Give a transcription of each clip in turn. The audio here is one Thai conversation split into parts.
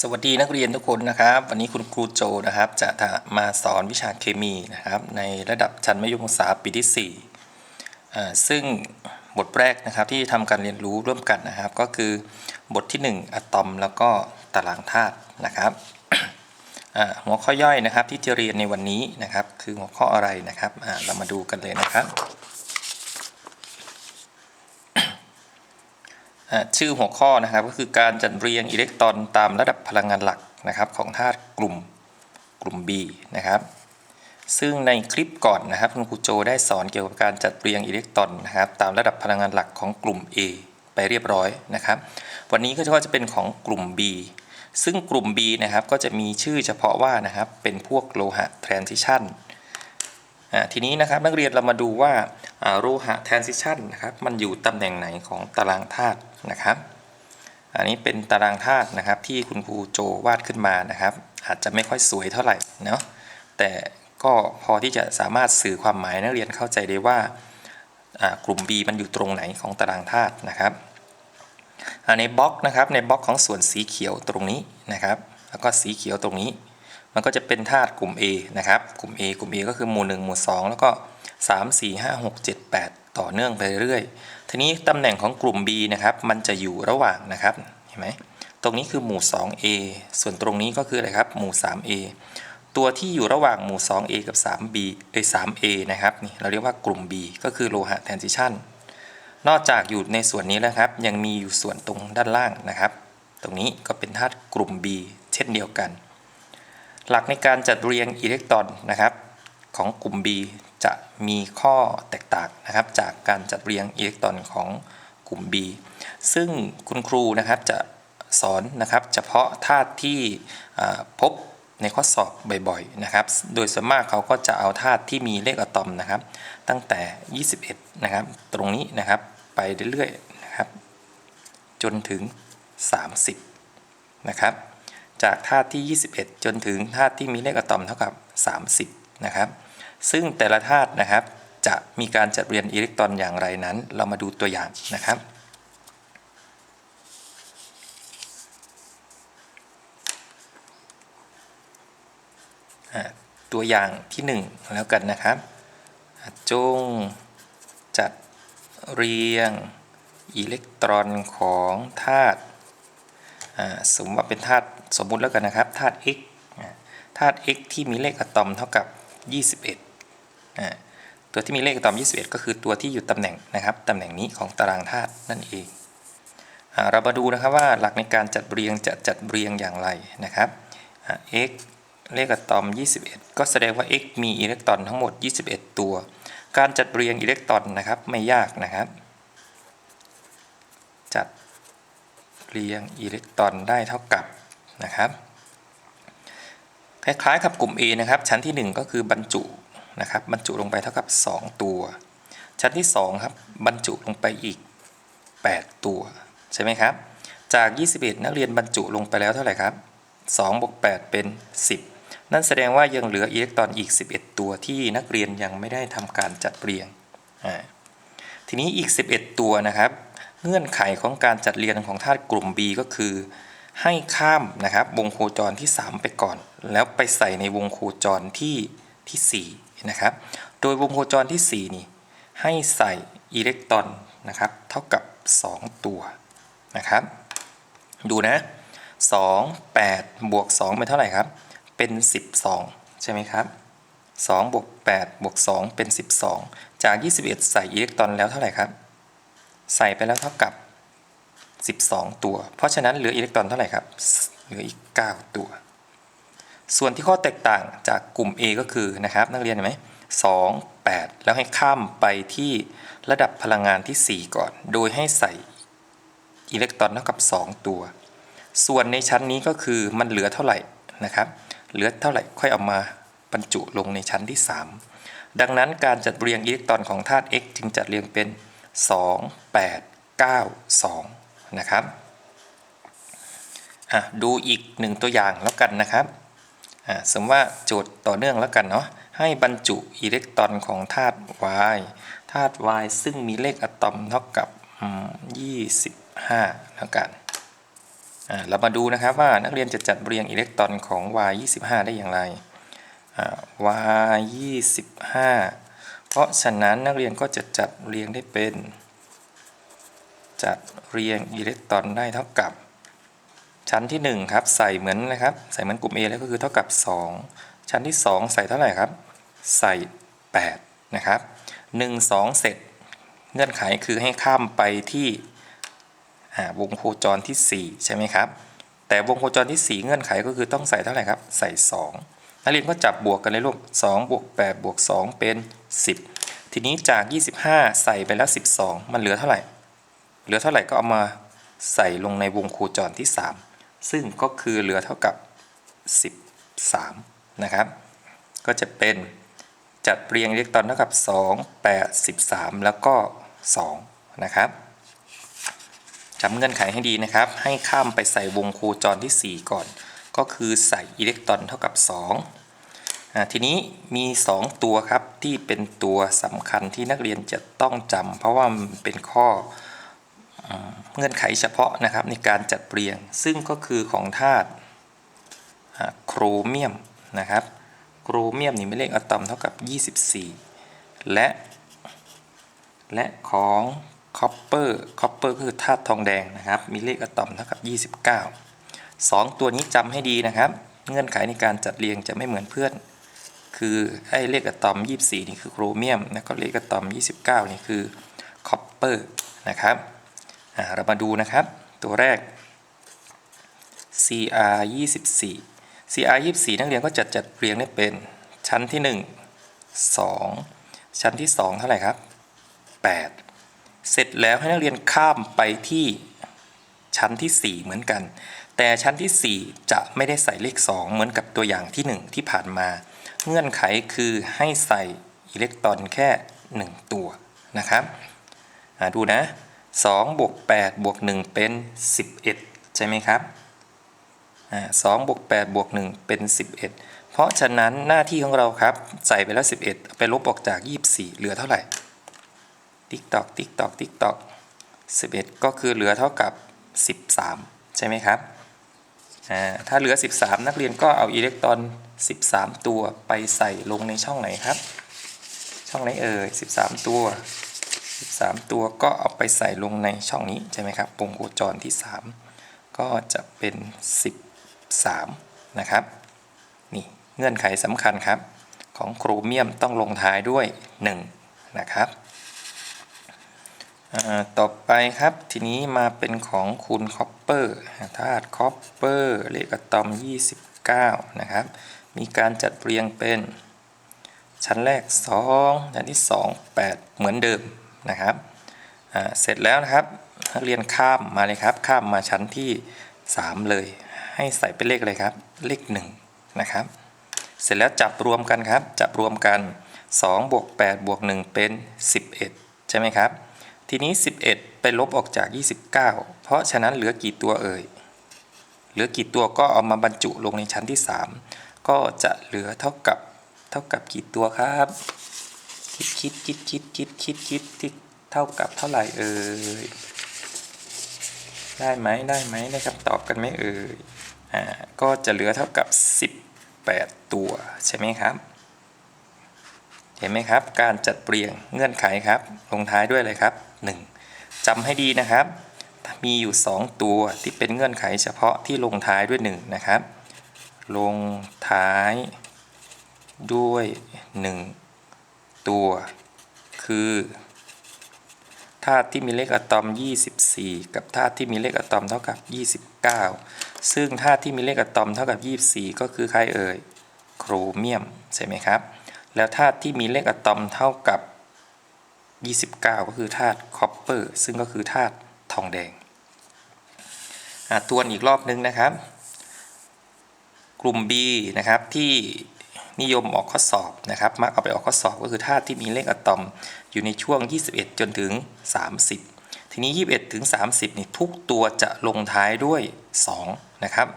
สวัสดีนักเรียนทุกคนนะครับ วันนี้คุณครูโจนะครับ จะมาสอนวิชาเคมีนะครับ ในระดับชั้นมัธยมศึกษาปีที่4อ่ซึ่งบทแรกนะครับที่ทำการเรียนรู้ร่วมกันนะครับ ก็คือบทที่ 1อะตอมแล้วก็ตารางธาตุนะครับหัวข้อย่อยนะครับที่จะเรียนในวันนี้นะครับ คือหัวข้ออะไรนะครับเรามาดูกันเลยนะครับ อ่า ชื่อหัวข้อนะครับก็คือการจัดเรียงอิเล็กตรอนตามระดับพลังงานหลักนะครับของธาตุกลุ่มกลุ่ม B นะครับ ซึ่งในคลิปก่อนนะครับคุณครูโจได้สอนเกี่ยวกับการจัดเรียงอิเล็กตรอนนะครับตามระดับพลังงานหลักของกลุ่ม A ไปเรียบร้อยนะครับ วันนี้ก็จะเป็นของกลุ่ม B ซึ่งกลุ่ม B นะครับก็จะมีชื่อเฉพาะว่านะครับเป็นพวกโลหะ transition ทีนี้นะครับนักเรียนเรามาดูว่าอ่าโลหะ transition นะครับมันอยู่ตำแหน่งไหนของตารางธาตุ นะครับ อันนี้เป็นตารางธาตุนะครับที่คุณครูโจวาดขึ้นมานะครับ อาจจะไม่ค่อยสวยเท่าไหร่เนาะแต่ก็พอที่จะสามารถสื่อความหมายนักเรียนเข้าใจได้ว่ากลุ่ม B มันอยู่ตรงไหนของตารางธาตุนะครับในบล็อกนะครับในบล็อกของส่วนสีเขียวตรงนี้นะครับ แล้วก็สีเขียวตรงนี้ มันก็จะเป็นธาตุกลุ่ม A นะครับ กลุ่ม A กลุ่ม A ก็คือหมู่ 1 หมู่ 2 แล้วก็ 3 4 5 6 7 8 ต่อเนื่องไปเรื่อย ทีนี้ตำแหน่งของกลุ่ม B นะครับมันจะอยู่ระหว่างนะครับเห็นไหมตรงนี้คือหมู่ 2A ส่วนตรงนี้ก็คืออะไรครับหมู่ 3A ตัวที่อยู่ระหว่างหมู่ 2A กับ 3B เอ้ย 3A นะครับนี่เราเรียกว่ากลุ่ม B ก็คือโลหะ transition นอกจากอยู่ในส่วนนี้แล้วครับ ยังมีอยู่ส่วนตรงด้านล่างนะครับ ตรงนี้ก็เป็นธาตุกลุ่ม B เช่นเดียวกัน หลักในการจัดเรียงอิเล็กตรอนนะครับของกลุ่ม B มีข้อแตกต่างนะครับจากการจัดเรียงอิเล็กตรอนของกลุ่ม B ซึ่งคุณครูนะครับจะสอนนะครับเฉพาะธาตุที่พบในข้อสอบบ่อยๆนะครับ โดยส่วนมากเขาก็จะเอาธาตุที่มีเลขอะตอมนะครับ ตั้งแต่ 21 นะครับ ตรงนี้นะครับไปเรื่อยๆนะครับ จนถึง 30 นะครับ จากธาตุที่ 21 จนถึงธาตุที่มีเลขอะตอมเท่ากับ 30 นะครับ ซึ่งแต่ละธาตุนะครับ จะมีการจัดเรียงอิเล็กตรอนอย่างไรนั้น เรามาดูตัวอย่างนะครับตัวอย่างที่ 1 แล้วกันนะครับจงจัดเรียงอิเล็กตรอนของธาตุสมมติว่าเป็นธาตุสมมุติแล้วกันนะครับธาตุ x ธาตุ x ที่มีเลขอะตอมเท่ากับ 21อ่า ตัวที่มีเลขตอม 21 ก็คือตัวที่อยู่ตำแหน่งนะครับตำแหน่งนี้ของตารางธาตุนั่นเองเรามาดูนะครับว่าหลักในการจัดเรียงจะจัดเรียงอย่างไรนะครับ x เลขอะตอม 21 ก็แสดงว่า x มีอิเล็กตรอนทั้งหมด 21 ตัว การจัดเรียงอิเล็กตรอนนะครับไม่ยากนะครับ จัดเรียงอิเล็กตรอนได้เท่ากับนะครับ คล้ายๆกับกลุ่ม A นะครับ ชั้นที่ 1 ก็คือบรรจุ นะครับบรรจุลงไปเท่ากับ 2 ตัว ชั้นที่2ครับบรรจุลงไปอีก 8 ตัว ใช่ไหมครับ จาก 21 นักเรียนบรรจุลงไปแล้วเท่าไหร่ครับ2บวก8เป็น 10 นั่นแสดงว่ายังเหลืออิเล็กตรอนอีก 11 ตัวที่นักเรียนยังไม่ได้ทำการจัดเรียง ทีนี้อีก 11 ตัวนะครับ เงื่อนไขของการจัดเรียงของธาตุกลุ่ม B ก็คือ ให้ข้ามนะครับวงโคจรที่ 3 ไปก่อน แล้วไปใส่ในวงโคจรที่ที่ 4 นะครับ โดยวงโคจรที่ 4 นี่ ให้ใส่อิเล็กตรอนนะครับ เท่ากับ 2 ตัวนะครับ ดูนะ 2 8 บวก 2 เป็นเท่าไหร่ครับ เป็น 12 ใช่ไหมครับ2บวก8บวก2เป็น 12 จาก 21 ใส่อิเล็กตรอนแล้วเท่าไหร่ครับ ใส่ไปแล้วเท่ากับ 12 ตัว เพราะฉะนั้นเหลืออิเล็กตรอนเท่าไหร่ครับ เหลืออีก 9 ตัว ส่วนที่ข้อแตกต่างจากกลุ่ม A ก็คือนะครับนักเรียนเห็นไหม2 8แแล้วให้ข้ามไปที่ระดับพลังงานที่ 4 ก่อน โดยให้ใส่อิเล็กตรอนเท่ากับ 2 ตัว ส่วนในชั้นนี้ก็คือมันเหลือเท่าไหร่นะครับ เหลือเท่าไหร่ค่อยเอามาบรรจุลงในชั้นที่ 3 ดังนั้นการจัดเรียงอิเล็กตรอนของธาตุ x จึงจัดเรียงเป็น 2 8 9 2 นะครับอะดูอีกหนึ่งตัวอย่างแล้วกันนะครับ สมมติว่าโจทย์ต่อเนื่องแล้วกันเนาะให้บรรจุอิเล็กตรอนของธาตุ y ธาตุ y ซึ่งมีเลขอะตอมเท่ากับ 25แล้วกันเรามาดูนะครับว่านักเรียนจะจัดเรียงอิเล็กตรอนของ y 25 ได้อย่างไรอ่า y 25 เพราะฉะนั้นนักเรียนก็จะจัดเรียงได้เป็น จัดเรียงอิเล็กตรอนได้เท่ากับ ชั้นที่ 1 ครับใส่เหมือนนะครับ ใส่เหมือนกลุ่ม A แล้วก็คือเท่ากับ 2 ชั้นที่ 2 ใส่เท่าไหร่ครับ ใส่ 8 นะครับ 1 2 เสร็จเงื่อนไขคือให้ข้ามไปที่วงโคจรที่ 4 ใช่ไหมครับ แต่วงโคจรที่ 4 เงื่อนไขก็คือต้องใส่เท่าไหร่ครับ ใส่ 2 นักเรียนก็จับบวกกันเลยลูก2บวก8บวก2 เป็น 10 ทีนี้จาก 25 ใส่ไปแล้ว 12 มันเหลือเท่าไหร่ เหลือเท่าไหร่ก็เอามาใส่ลงในวงโคจรที่ 3 ซึ่งก็คือเหลือเท่ากับ 13 นะครับ ก็จะเป็นจัดเรียงอิเล็กตรอนเท่ากับ 2 8 13 แล้วก็ 2 นะครับจำเงื่อนไขให้ดีนะครับ ให้ข้ามไปใส่วงโคจรที่ 4 ก่อน ก็คือใส่อิเล็กตรอนเท่ากับ2อ่าทีนี้มี 2 ตัวครับที่เป็นตัวสำคัญที่นักเรียนจะต้องจำเพราะว่ามันเป็นข้อ เงื่อนไขเฉพาะนะครับในการจัดเรียง ซึ่งก็คือของธาตุโครเมียมนะครับโครเมียมนี่มีเลขอะตอมเท่ากับ 24 และ และของคอปเปอร์คอปเปอร์คือธาตุทองแดงนะครับ มีเลขอะตอมเท่ากับ 29 2 ตัวนี้จำให้ดีนะครับ เงื่อนไขในการจัดเรียงจะไม่เหมือนเพื่อน คือไอ้เลขอะตอม 24 นี่คือโครเมียม แล้วก็เลขอะตอม 29 นี่คือคอปเปอร์นะครับ เรามาดูนะครับ ตัวแรก CR 24 CR 24 นักเรียนก็จัดจัดเรียงได้เป็นชั้นที่ 1 2 ชั้นที่ 2 เท่าไหร่ครับ 8 เสร็จแล้วให้นักเรียนข้ามไปที่ชั้นที่ 4 เหมือนกัน แต่ชั้นที่ 4 จะไม่ได้ใส่เลข 2 เหมือนกับตัวอย่างที่ 1 ที่ผ่านมา เงื่อนไขคือให้ใส่อิเล็กตรอนแค่ 1 ตัวนะครับดูนะ 2บวก8บวก1เป็น 11 ใช่ไหมครับอ่า2บวก8บวก1เป็น 11 เพราะฉะนั้นหน้าที่ของเราครับใส่ไปแล้ว 11 ไปลบออกจาก 24 เหลือเท่าไหร่ ติ๊กตอกติ๊กตอกติ๊กตอก11 ก็คือเหลือเท่ากับ 13 ใช่ไหมครับอ่าถ้าเหลือ 13 นักเรียนก็เอาอิเล็กตรอน 13 ตัวไปใส่ลงในช่องไหนครับ ช่องไหนเอ่ย 13 ตัว 13 ตัวก็เอาไปใส่ลงในช่องนี้ใช่ไหมครับวงโคจรที่ 3 ก็จะเป็น 13 นะครับ นี่เงื่อนไขสำคัญครับ ของโครเมียมต้องลงท้ายด้วย 1 นะครับ ต่อไปครับทีนี้มาเป็นของคูณคอปเปอร์ธาตุคอปเปอร์เลขอะตอม 29 นะครับ มีการจัดเรียงเป็นชั้นแรก 2 ชั้นที่ 2 8 เหมือนเดิม นะครับเสร็จแล้วนะครับนักเรียนข้ามมาเลยครับข้ามมาชั้นที่ 3 เลย ให้ใส่เป็นเลขอะไรครับ เลข1นะครับเสร็จแล้วจับรวมกันครับ จับรวมกัน2บวก8บวก1เป็น 11 ใช่ไหมครับ ทีนี้ 11 ไปลบออกจาก 29 เพราะฉะนั้นเหลือกี่ตัวเอ่ย เหลือกี่ตัวก็เอามาบรรจุลงในชั้นที่ 3 ก็จะเหลือเท่ากับเท่ากับกี่ตัวครับ คิดคิดคิดคิดคิดคิดคิดเท่ากับเท่าไหร่เอ่ยได้ไหมได้ไหมได้คำตอบกันไหมเอ่ยอ่าก็จะเหลือเท่ากับ 18 ตัวใช่ไหมครับ เห็นไหมครับ การจัดเรียงเงื่อนไขครับ ลงท้ายด้วยอะไรครับ 1จำให้ดีนะครับ มีอยู่ 2 ตัวที่เป็นเงื่อนไขเฉพาะที่ลงท้ายด้วย 1 นะครับ ลงท้ายด้วย 1 ตัว คือธาตุที่มีเลขอะตอม 24 กับธาตุที่มีเลขอะตอมเท่ากับ 29 ซึ่งธาตุที่มีเลขอะตอมเท่ากับ 24 ก็คือใครเอ่ย โครเมียม ใช่ไหมครับ แล้วธาตุที่มีเลขอะตอมเท่ากับ 29 ก็คือธาตุคอปเปอร์ ซึ่งก็คือธาตุทองแดงอะทวนอีกรอบนึงนะครับ กลุ่ม B นะครับที่ นิยมออกข้อสอบนะครับ มักเอาไปออกข้อสอบก็คือธาตุที่มีเลขอะตอมอยู่ในช่วง 21 จนถึง 30 ทีนี้ 21 ถึง 30นี่ทุกตัวจะลงท้ายด้วย 2 นะครับ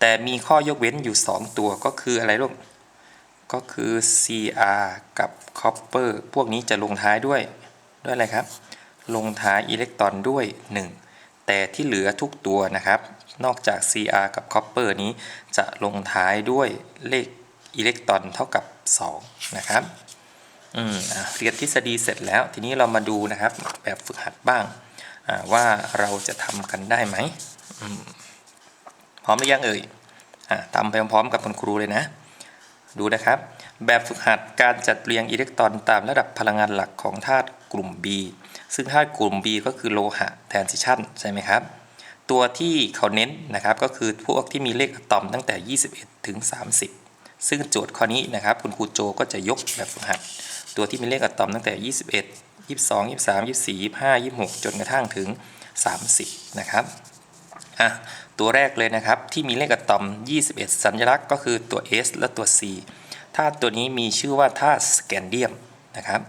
แต่มีข้อยกเว้นอยู่ 2 ตัวก็คืออะไรลูกก็คือ Cr กับ Copper พวกนี้จะลงท้ายด้วยด้วยอะไรครับ ลงท้ายอิเล็กตรอนด้วย 1แแต่ที่เหลือทุกตัวนะครับ นอกจาก Cr กับ Copper นี้จะลงท้ายด้วยเลข อิเล็กตรอนเท่ากับ 2 นะครับอืมอเรียนทฤษฎีเสร็จแล้ว ทีนี้เรามาดูนะครับ แบบฝึกหัดบ้างว่าเราจะทำกันได้ไหมมพร้อมหรือยังเอ่ยอทำไปพร้อมกับคุณครูเลยนะ ดูนะครับ แบบฝึกหัดการจัดเรียงอิเล็กตรอนตามระดับพลังงานหลักของธาตุกลุ่ม B ซึ่งธาตุกลุ่ม B ก็คือโลหะ transition ใช่ไหมครับ ตัวที่เขาเน้นนะครับก็คือพวกที่มีเลขอะตอมตั้งแต่ 21 ถึง 30 ซึ่งโจทย์ข้อนี้นะครับ คุณครูโจก็จะยกแบบฝึกหัด ตัวที่มีเลขอะตอมตั้งแต่ 21 22 23 24 25 26 จนกระทั่งถึง 30 นะครับอะตัวแรกเลยนะครับ ที่มีเลขอะตอม 21 สัญลักษณ์ก็คือตัว S และตัว C ธาตุตัวนี้มีชื่อว่าธาตุสแกนเดียมนะครับ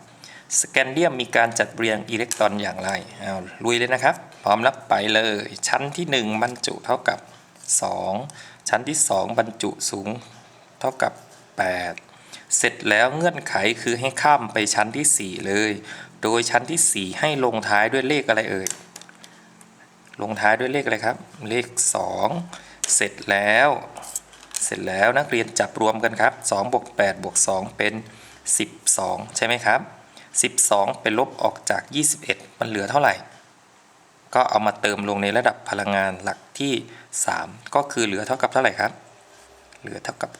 สแกนเดียมมีการจัดเรียงอิเล็กตรอนอย่างไรเอาลุยเลยนะครับ พร้อมรับไปเลย ชั้นที่ 1 บรรจุเท่ากับ 2 ชั้นที่ 2 บรรจุสูง เท่ากับ 8 เสร็จแล้วเงื่อนไขคือให้ข้ามไปชั้นที่ 4 เลย โดยชั้นที่ 4 ให้ลงท้ายด้วยเลขอะไรเอ่ย ลงท้ายด้วยเลขอะไรครับ เลข 2 เสร็จแล้ว เสร็จแล้วนักเรียนจับรวมกันครับ2บวก8บวก2เป็น 12 ใช่ไหมครับ 12เป็นลบออกจาก 21 มันเหลือเท่าไหร่ ก็เอามาเติมลงในระดับพลังงานหลักที่ 3 ก็คือเหลือเท่ากับเท่าไหร่ครับ เหลือเท่ากับ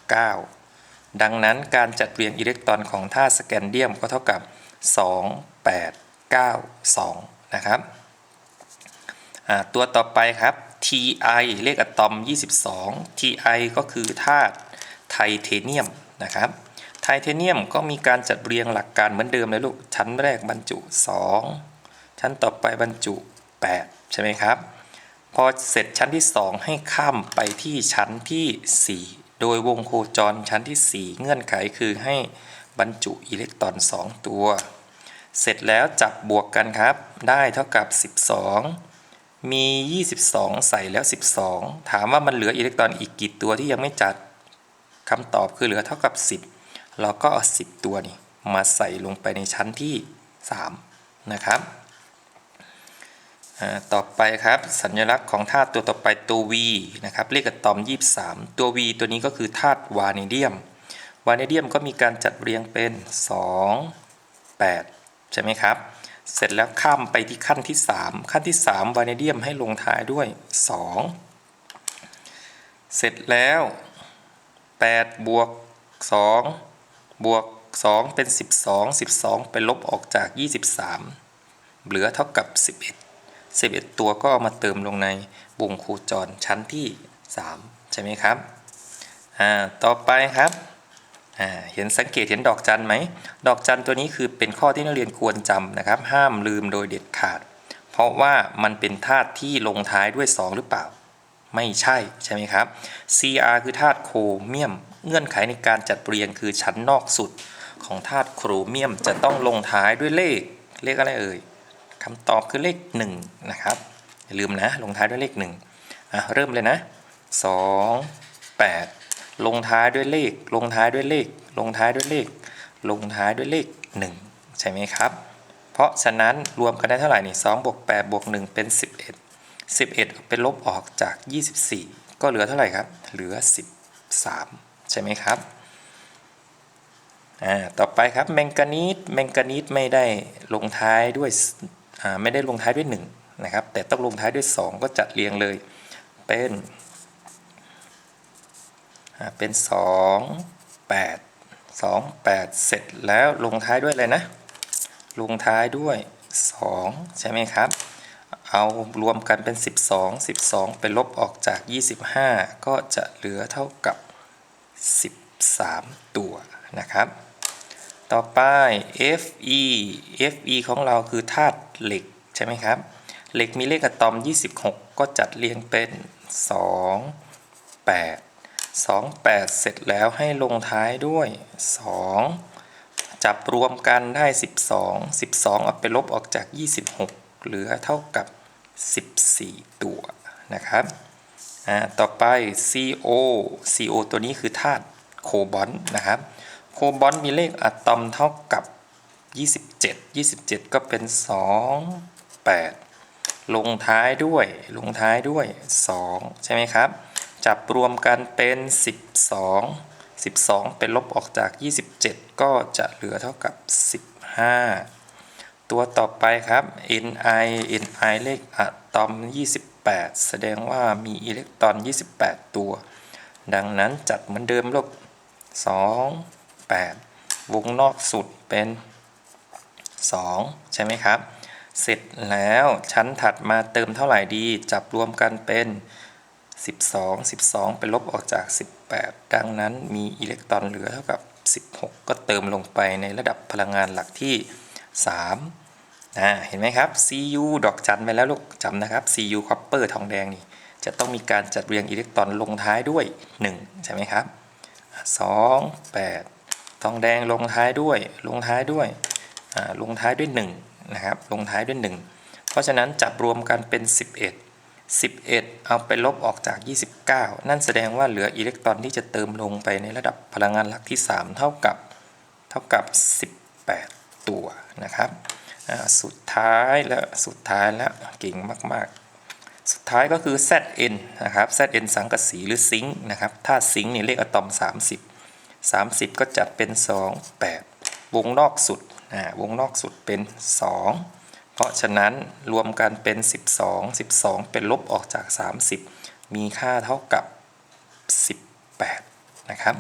9 ดังนั้นการจัดเรียงอิเล็กตรอนของธาตุสแกนเดียมก็เท่ากับ 2 8 9 2 นะครับตัวต่อไปครับ Ti เลขอะตอม 22 Ti ก็คือธาตุไทเทเนียมนะครับ ไทเทเนียมก็มีการจัดเรียงหลักการเหมือนเดิมเลยลูก ชั้นแรกบรรจุ 2 ชั้นต่อไปบรรจุ 8 ใช่ไหมครับ พอเสร็จชั้นที่ 2 ให้ข้ามไปที่ชั้นที่ 4 โดยวงโคจรชั้นที่ 4 เงื่อนไขคือให้บรรจุอิเล็กตรอน 2 ตัว เสร็จแล้วจับบวกกันครับ ได้เท่ากับ 12 มี 22 ใส่แล้ว 12 ถามว่ามันเหลืออิเล็กตรอนอีกกี่ตัวที่ยังไม่จัดคำตอบคือเหลือเท่ากับ 10 เราก็เอา 10 ตัวนี้มาใส่ลงไปในชั้นที่ 3 นะครับ ต่อไปครับ สัญลักษณ์ของธาตุตัวต่อไปตัว V นะครับเลขอะตอม 23 ตัว V ตัวนี้ก็คือธาตุวานิเดียม วานิเดียมก็มีการจัดเรียงเป็น 2 8 ใช่ไหมครับ เสร็จแล้วข้ามไปที่ขั้นที่ 3 ขั้นที่ 3 วานิเดียมให้ลงท้ายด้วย 2 เสร็จแล้ว 8 บวก 2 บวก 2 เป็น 12 12 ไปลบออกจาก 23 เหลือเท่ากับ 11 11 ตัวก็เอามาเติมลงในวงโคจรชั้นที่ 3 ใช่ไหมครับอ่าต่อไปครับอ่าเห็นสังเกตเห็นดอกจันไหม ดอกจันตัวนี้คือเป็นข้อที่นักเรียนควรจำนะครับ ห้ามลืมโดยเด็ดขาด เพราะว่ามันเป็นธาตุที่ลงท้ายด้วย 2 หรือเปล่า ไม่ใช่ใช่ไหมครับ Cr คือธาตุโครเมียม เงื่อนไขในการจัดเรียงคือชั้นนอกสุดของธาตุโครเมียมจะต้องลงท้ายด้วยเลข เลขอะไรเอ่ย คำตอบคือเลข1นะครับอย่าลืมนะลงท้ายด้วยเลข1อะเริ่มเลยนะ 2 8 ลงท้ายด้วยเลข ลงท้ายด้วยเลข ลงท้ายด้วยเลข ลงท้ายด้วยเลข 1 ใช่ไหมครับ เพราะฉะนั้นรวมกันได้เท่าไหร่นี่2บวก8บวก1เป็น 11 11 เป็นลบออกจาก 24 ก็เหลือเท่าไหร่ครับ เหลือ 13 ใช่ไหมครับอ่าต่อไปครับแมงกานีสแมงกานีสไม่ได้ลงท้ายด้วย ไม่ได้ลงท้ายด้วย1นะครับแต่ต้องลงท้ายด้วย 2 ก็จัดเรียงเลยเป็นอ่าเป็น 2 8 2 8 เสร็จแล้วลงท้ายด้วยอะไรนะ ลงท้ายด้วย 2 ใช่ไหมครับ เอารวมกันเป็น 12 12เป็นลบออกจาก 25 ก็จะเหลือเท่ากับ 13 ตัวนะครับ ต่อไป Fe Fe ของเราคือธาตุ เหล็กใช่ไหมครับ เหล็กมีเลขอะตอม 26 ก็จัดเรียงเป็น 2 8 2 8 เสร็จแล้วให้ลงท้ายด้วย 2 จับรวมกันได้ 12 12 เอาไปลบออกจาก 26 เหลือเท่ากับ 14 ตัวนะครับต่อไป CO CO ตัวนี้คือธาตุโคบอลต์นะครับ โคบอลต์มีเลขอะตอมเท่ากับ 27 27 ก็เป็น 2 8 ลงท้ายด้วย ลงท้ายด้วย 2 ใช่ไหมครับ จับรวมกันเป็น 12 12 เป็นลบออกจาก 27 ก็จะเหลือเท่ากับ 15 ตัวต่อไปครับ Ni Ni เลขอะตอม 28 แสดงว่ามีอิเล็กตรอน 28 ตัว ดังนั้นจัดเหมือนเดิมลูก2 8 วงนอกสุดเป็น 2 ใช่ไหมครับ เสร็จแล้วชั้นถัดมาเติมเท่าไหร่ดี จับรวมกันเป็น 12 12เป็นลบออกจาก 18 ดังนั้นมีอิเล็กตรอนเหลือเท่ากับ 16 ก็เติมลงไปในระดับพลังงานหลักที่ 3นะเห็นไหมครับ Cu ดอกจันไปแล้วลูกจำนะครับ Cu copper ทองแดงนี่จะต้องมีการจัดเรียงอิเล็กตรอนลงท้ายด้วย 1 ใช่ไหมครับ 2 8 ทองแดงลงท้ายด้วย ลงท้ายด้วย ลงท้ายด้วย1นะครับลงท้ายด้วย 1 เพราะฉะนั้นจับรวมกันเป็น 11 11 เอาไปลบออกจาก 29 นั่นแสดงว่าเหลืออิเล็กตรอนที่จะเติมลงไปในระดับพลังงานหลักที่ 3 เท่ากับเท่ากับ 18 ตัวนะครับสุดท้ายและสุดท้ายแล้วเก่งมาก ๆ สุดท้ายก็คือ Zn นะครับ Zn สังกะสีหรือซิงค์นะครับถ้าซิงค์เนี่ยเลขอะตอม 30 30 ก็จัดเป็น 2 8 วงนอกสุด วงนอกสุดเป็น 2 เพราะฉะนั้นรวมกันเป็น 12 12 เป็นลบออกจาก 30 มีค่าเท่ากับ 18 นะครับ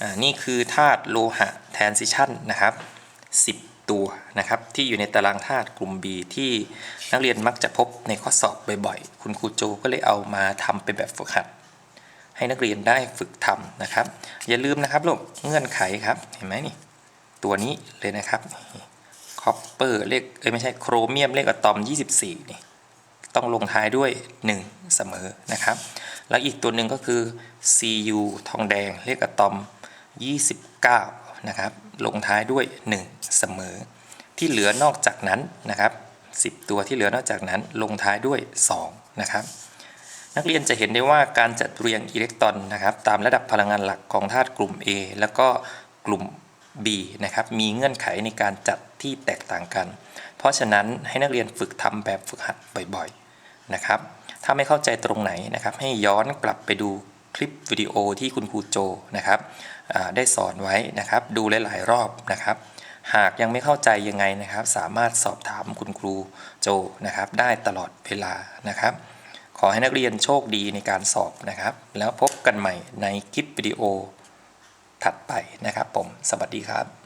อ่านี่คือธาตุโลหะ transition นะครับ 10 ตัวนะครับ ที่อยู่ในตารางธาตุกลุ่ม B ที่นักเรียนมักจะพบในข้อสอบบ่อยๆ คุณครูโจก็เลยเอามาทำเป็นแบบฝึกหัด ให้นักเรียนได้ฝึกทำนะครับ อย่าลืมนะครับลูกเงื่อนไขครับ เห็นไหมนี่ ตัวนี้เลยนะครับคอปเปอร์เลขเอ้ยไม่ใช่โครเมียมเลขอะตอม 24นี่ต้องลงท้ายด้วย 1 เสมอนะครับ แล้วอีกตัวหนึ่งก็คือ Cu ทองแดงเลขอะตอม 29 นะครับ ลงท้ายด้วย 1 เสมอ ที่เหลือนอกจากนั้นนะครับ 10 ตัวที่เหลือนอกจากนั้นลงท้ายด้วย 2 นะครับนักเรียนจะเห็นได้ว่าการจัดเรียงอิเล็กตรอนนะครับตามระดับพลังงานหลักของธาตุกลุ่ม A แล้วก็กลุ่ม B นะครับมีเงื่อนไขในการจัดที่แตกต่างกัน เพราะฉะนั้นให้นักเรียนฝึกทำแบบฝึกหัดบ่อยๆนะครับ ถ้าไม่เข้าใจตรงไหนนะครับ ให้ย้อนกลับไปดูคลิปวิดีโอที่คุณครูโจนะครับได้สอนไว้นะครับ ดูหลายๆรอบนะครับ หากยังไม่เข้าใจยังไงนะครับ สามารถสอบถามคุณครูโจนะครับ ได้ตลอดเวลานะครับ ขอให้นักเรียนโชคดีในการสอบนะครับ แล้วพบกันใหม่ในคลิปวิดีโอ ถัดไปนะครับผม สวัสดีครับ